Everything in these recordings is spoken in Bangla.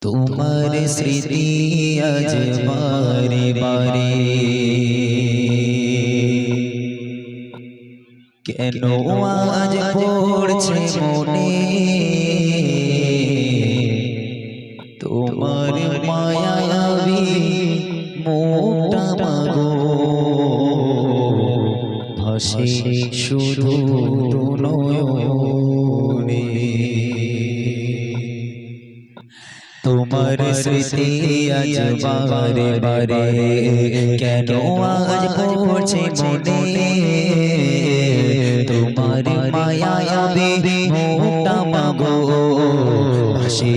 তোমার স্মৃতি আজ বারে বারে। কেন আজ পড়ছে মনে? তোমার মায়াবী মোটা মাগো। ভাসে শুধু নয়নে। তোমার স্মৃতি আজ বারে বারে কেন আজ পড়ছে মনে? তোমার মায়া মোটা মাগো হাসি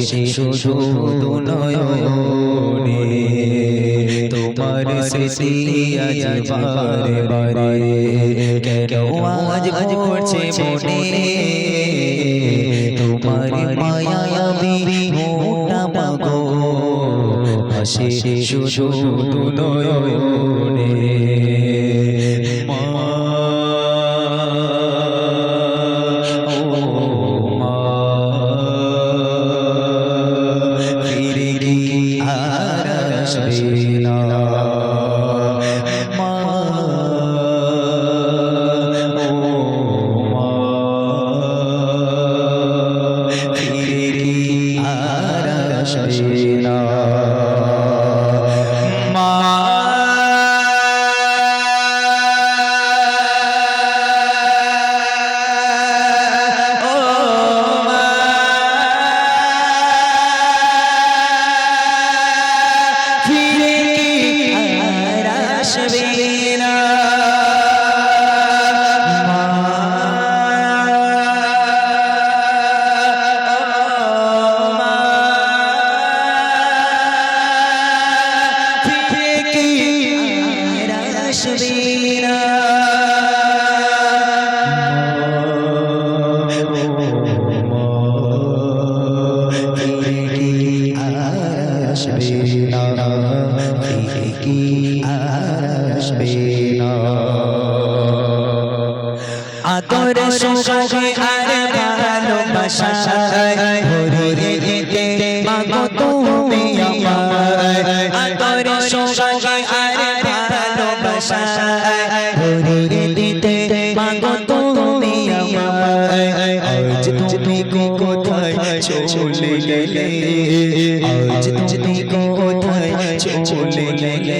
শুধু নয়নে তোমার স্মৃতি আজ বারে বারে কেন আজ পড়ছে মনে? হাসি শুধু নয়নে আসবে না আদর সুখে আর ভালোবাসা ভরে দিতে মাগো তুমি আমায়। আদর সুখে আর ভালোবাসা ভরে দিতে মাগো তুমি আমায়। আজ তুমি কোথায় চলে গেলে? আজ তুমি কোথায় চলে গেলে?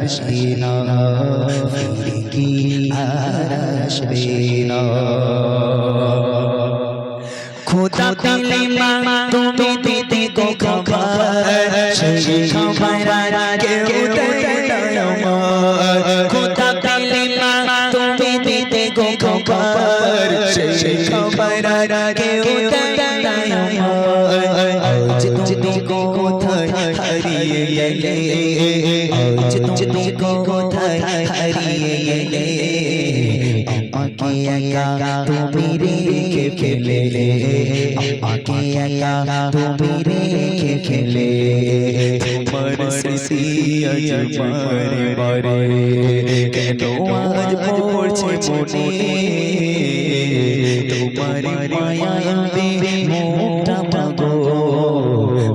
আসবে না ফিরে কি খবর সেই খবর কেউ আজ তুমি কোথায় হারিয়ে গেলে। আজ তুমি কোথায় হারিয়ে গেলে। একা তুমি রেখে ফেলে আমাকে একা তুমি রেখে ফেলে তোমার স্মৃতি আজ বারে বারে কেন আজ পড়ছে মনে তোমার মায়া মুখটা পাগো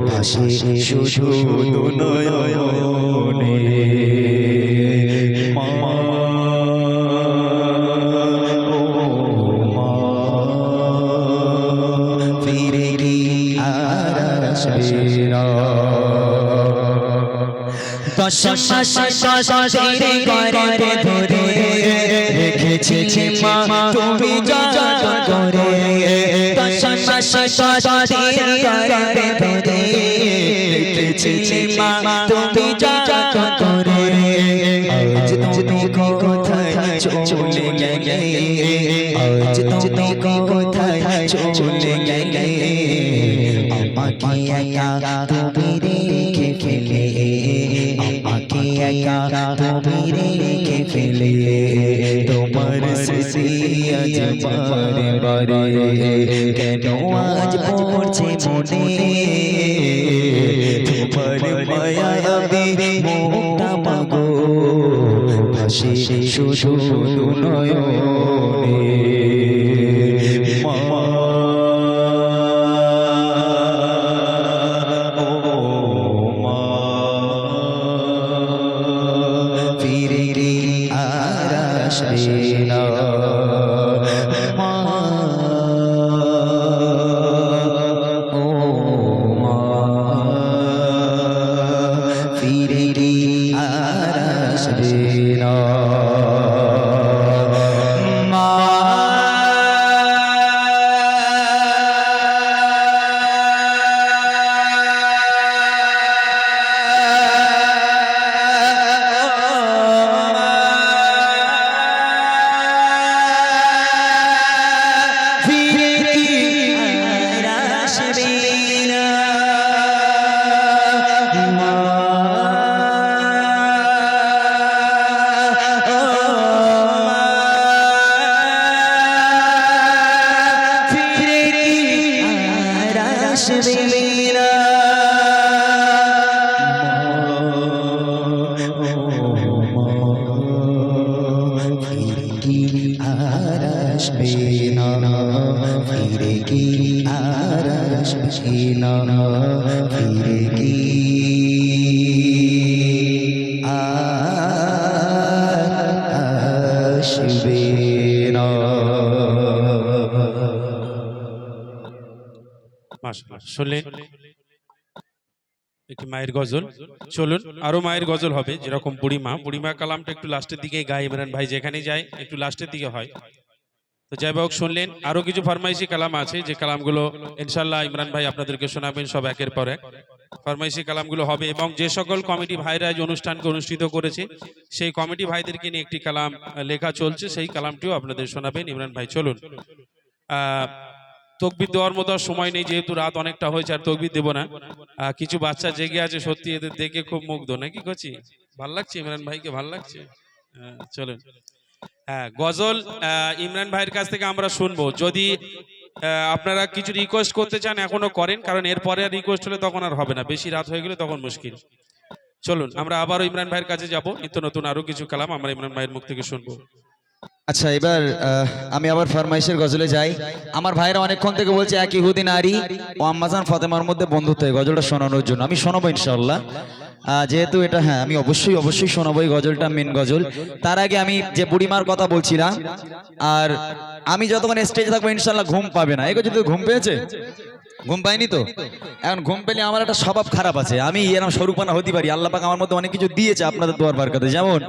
ভাসে শুধু নয়নে ও দশ মাস দশ ধরে করে ধরে রেখেছে মা তুমি যত করে দশ মাস দশ ধরে করে ধরে রেখেছে মা তুমি যত করে বারে বারে কেন আজ পড়ছে মনে? তোমার মায়া ভাসে শুধু নয়নে। আসবে শুনলেন? একটি মায়ের গজল। চলুন, আরও মায়ের গজল হবে, যেরকম বুড়িমা বুড়িমা কালামটা একটু লাস্টের দিকে গায়ে ইমরান ভাই যেখানে যায়, একটু লাস্টের দিকে হয়। তো যাই হোক, শুনলেন, আরও কিছু ফরমাইশি কালাম আছে, যে কালামগুলো ইনশাল্লাহ ইমরান ভাই আপনাদেরকে শোনাবেন সব একের পর এক। ফরমাইশি কালামগুলো হবে এবং যে সকল কমিটি ভাইরা অনুষ্ঠানকে অনুষ্ঠিত করেছে, সেই কমিটি ভাইদেরকে নিয়ে একটি কালাম লেখা চলছে। সেই কালামটিও আপনাদের শোনাবেন। ইমরান ভাই, চলুন। আহ তকবির দেওয়ার মতো সময় নেই যেহেতু রাত অনেকটা হয়েছে আর তকবির দেবো না। কিছু বাচ্চা জেগে আছে সত্যি এদের দেখে খুব মুগ্ধ। নাকি করছি ভালো লাগছে ইমরান ভাইকে? ভালো লাগছে? হ্যাঁ, চলুন। হ্যাঁ গজল ইমরান ভাইয়ের কাছ থেকে আমরা শুনব। যদি আপনারা কিছু রিকোয়েস্ট করতে চান এখনও করেন কারণ এরপরে আর রিকোয়েস্ট হলে তখন আর হবে না। বেশি রাত হয়ে গেলে তখন মুশকিল। চলুন আমরা আবারও ইমরান ভাইয়ের কাছে যাব। নিত্য নতুন আরও কিছু কালাম আমরা ইমরান ভাইয়ের মুখ থেকে শুনব। আচ্ছা এবার আমি আবার ফরমাইশের গজলে যাই। আমার ভাইরা অনেকক্ষণ থেকে বলছে, এক ইহুদি নারী ও আম্মাজান ফতেমার মধ্যে বন্ধুত্ব গজলটা শোনানোর জন্য। আমি শোনাবো ইনশাল্লাহ যেহেতু এটা হ্যাঁ আমি অবশ্যই অবশ্যই শোনাবো এই গজলটা মেন গজল। তার আগে আমি যে বুড়িমার কথা বলছিলাম, আর আমি যতক্ষণ স্টেজে থাকব ইনশাল্লাহ ঘুম পাবে না। এই গজল ঘুম পেয়েছে? ঘুম পাইনি তো? এখন ঘুম পেলে আমার একটা স্বভাব খারাপ আছে। আমি এরকম স্বরূপানা হতে পারি। আল্লাহ আমার মধ্যে অনেক কিছু দিয়েছে আপনাদের দোয়ার বারকাতে। যেমন,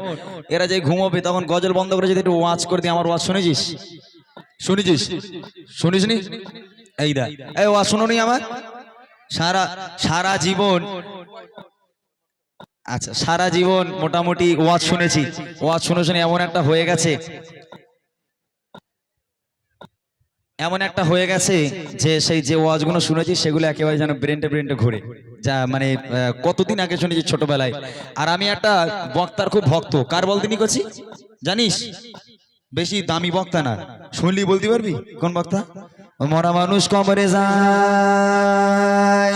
এরা যে ঘুমোবে তখন গজল বন্ধ করে যদি একটু ওয়াচ করে দিই, আমার ওয়াজ শুনেছিস? শুনেছিস? শুনিস নি এই দা এই ওয়াজ শুনুনি আমার? সারা সারা জীবন। আচ্ছা সারা জীবন মোটামুটি ওয়াজ শুনেছি। ওয়াজ শুনে শুনে এমন একটা হয়ে গেছে। এমন একটা হয়ে গেছে যে সেই যে ওয়াজগুলো শুনেছি, সেগুলো একেবারে যেন ব্রেনটে ব্রেনটে ঘুরে। যা মানে কতদিন আগে শুনেছি ছোটবেলায়। আর আমি একটা বক্তার খুব ভক্ত। কার বলতে নি করছি জানিস? বেশি দামি বক্তা না। শুনলি বলতে পারবি? কোন বক্তা? মরা মানুষ কবরে যায়।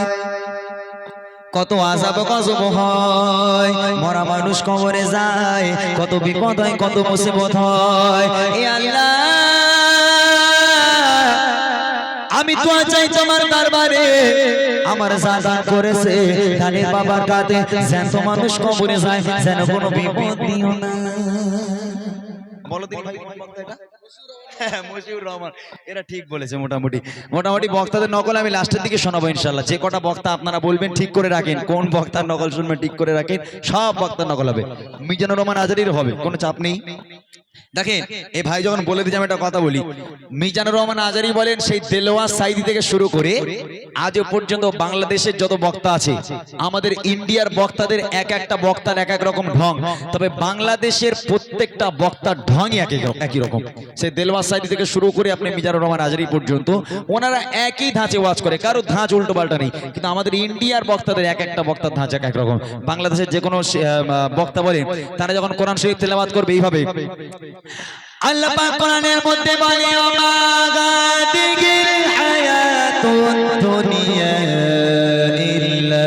কত আজাব গজব হয় মরা মানুষ কবরে যায়। কত বিপদ হয়, কত বসে মুসিবত হয়। এ আল্লাহ! আমি তো চাই তোমার দরবারে। আমার জাদা করেছে ধানের বাবার কাতে জ্যান্ত মানুষ কবরে যায় যেন কোনো বিপদ দিও না। বলো দিন ভাই কোন বক্তা এটা? হ্যাঁ, মশিউর রহমান এরা ঠিক বলেছে মোটামুটি। মোটামুটি বক্তাদের নকল আমি লাস্টের দিকে শোনাবো ইনশাল্লাহ যে কটা বক্তা আপনারা বলবেন ঠিক করে রাখেন কোন বক্তার নকল শুনবেন ঠিক করে রাখেন সব বক্তার নকল হবে। মিজানুর রহমান আজারির হবে কোনো চাপ নেই। দেখেন এই ভাই যখন বলে দিয়েছে আমি একটা কথা বলি মিজানুর রহমান আজারি বলেন সেই দেলোয়া সাইদি থেকে শুরু করে আজও পর্যন্ত বাংলাদেশের যত বক্তা আছে আমাদের ইন্ডিয়ার বক্তাদের এক একটা বক্তার এক এক রকম ঢং। তবে বাংলাদেশের প্রত্যেকটা বক্তার ঢংই এক এক- একই রকম। সেই দেলোয়া সাইদি থেকে শুরু করে আপনি মিজানুর রহমান আজারি পর্যন্ত ওনারা একই ধাঁচে ওয়াজ করে কারও ধাঁচ উল্টো পাল্টা নেই কিন্তু আমাদের ইন্ডিয়ার বক্তাদের এক একটা বক্তার ধাঁচ এক এক রকম। বাংলাদেশের যে কোনো বক্তা বলেন তারা যখন কোরআন শরীফ তেলাওয়াত করবে এইভাবে। আল্লাহ পাক কোরআনের মধ্যে বলে ও মাগাদিগির হায়াতুন দুনিয়া ইল্লা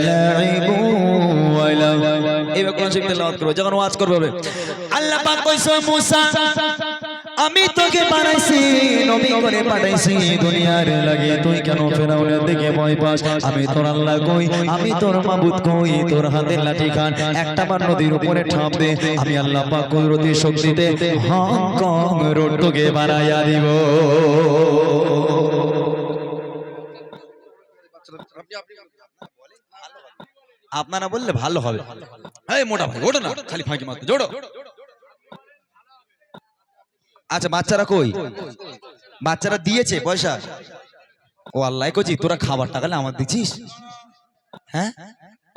লাইবু ওয়া লাহু এইভাবে কোরআন শরীফ তেলাওয়াত করবে যখন ওয়াজ করবে আল্লাহ পাক কইছে মুসা আমি তোকে বানাইছি, নবী করে পাঠাইছি দুনিয়ার লাগে। তুই কেন ফেরাউনের দিকে ভয় পাস? আমি তোর আল্লাহ কই? আমি তোর মাবুদ কই? তোর হাতের লাঠি খান। একটা বার নদীর উপরে ঠাপ দে। আমি আল্লাহ পাক কুদরতি শক্তিতে হংকং রোড তোকে বানাইয়া দিব। আপনারা বললে ভালো হবে। এই মোটা ভাই, ওঠো না, খালি ফাঁকি মারতে। জোড়ো। আচ্ছা বাচ্চারা কই? বাচ্চারা দিয়েছে পয়সা? ও আল্লাহ কচি, তোরা খাবার টাকা আমার দিছিস হ্যাঁ?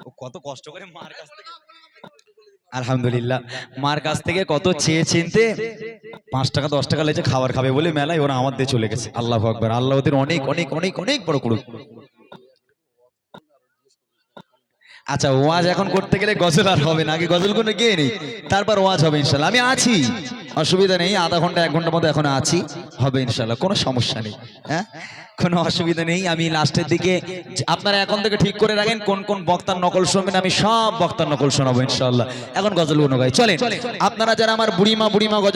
ও কত কষ্ট করে মার কাছ থেকে আলহামদুলিল্লাহ, মার কাছ থেকে কত চেয়ে চিনতে পাঁচ টাকা, দশ টাকা লেগেছে খাবার খাবে বলে মেলায় ওরা আমার দিয়ে চলে গেছে। আল্লাহ আকবার, আল্লাহ ওদের অনেক অনেক অনেক অনেক বড় করুক। আচ্ছা ওয়াজ এখন করতে গেলে গজল আর হবে না, আগে গজল কোনো গিয়ে নেই, তারপর ওয়াজ হবে ইনশাল্লাহ। আমি আছি। অসুবিধা নেই, আধা ঘণ্টা, এক ঘণ্টার মধ্যে এখন আছি, হবে ইনশাল্লাহ কোনো সমস্যা নেই হ্যাঁ? কোনো অসুবিধা নেই, আমি লাস্টের দিকে, আপনারা এখন থেকে ঠিক করে রাখেন, কোন কোন বক্তার নকল শুনবেন, আমি সব বক্তার নকল শোনাবো ইনশাল্লাহ এখন গজল গুণ গাই চলেন। আপনারা যারা আমার বুড়িমা বুড়িমা